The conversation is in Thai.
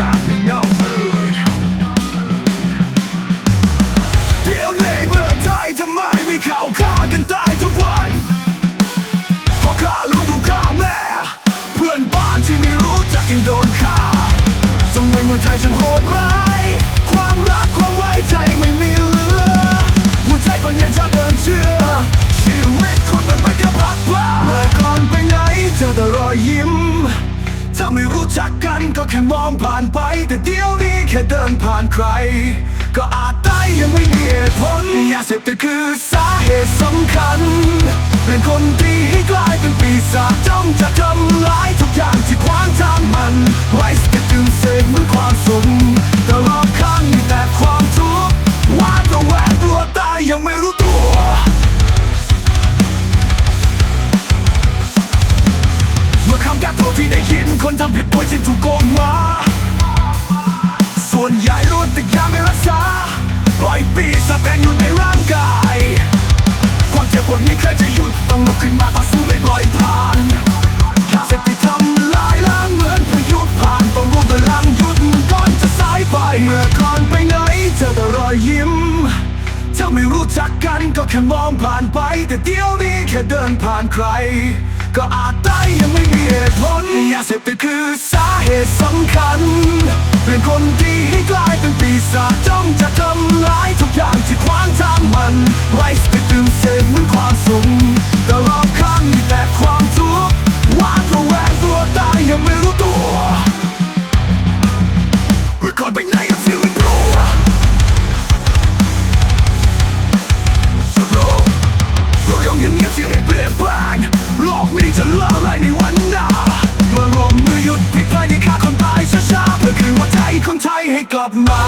ทยทำไมไม่เข้าฆ่ากันตายทุกวันเพราะข้าลูกถูกฆ่าแม่เพื่อนบ้านที่ไม่รู้จักยังโดนฆ่าทำไมเมืองไทยฉันโหดร้าย รู้จักกันก็แค่มองผ่านไป แต่เดี๋ยวนี้แค่เดินผ่านใคร ก็อาจได้ยังไม่มีเหตุผลยาเสพติดคือสาเหตุสำคัญ เป็นคนดีให้กลายเป็นปีศาจจ้องจะทำ คนทำผิดป่วยที่ถูกโกงมา ส่วนใหญ่รู้แต่ยาไม่รักษาปล่อยปีศาจแฝงอยู่ในร่างกายความเจ็บปวดไม่เคยจะหยุดต้องลุกขึ้นมาต่อสู้ไม่ปล่อยผ่านยาเสพติดทำลายล้างเหมือนพายุผ่านต้องรู้พลังหยุดก่อนจะสายไปเมื่อก่อนไปไหนเจอแต่รอยยิ้มถ้าไม่รู้จักกันก็แค่มองผ่านไป แต่เดี๋ยวนี้แค่เดินผ่านใคร ก็อาาเสพติดคือสาเหตุสำคัญ เป็นคนดีให้กลายเป็นปีศาจจ้องจะทำลายทุกอย่างที่ขวางทางมันไว้สติตื่นเสพเหมือนความสุขแต่รอบข้างมีแต่ความทุกข์วาดระแวงตัวตายยังไม่รู้ตัวเมื่อก่อนไปไหนก็ feeling low โลกโลกยังเงียบเงียบเสียงเปลี่ยนแปลงโลกนี้จะละลายในวัน ของไทยให้กลับมา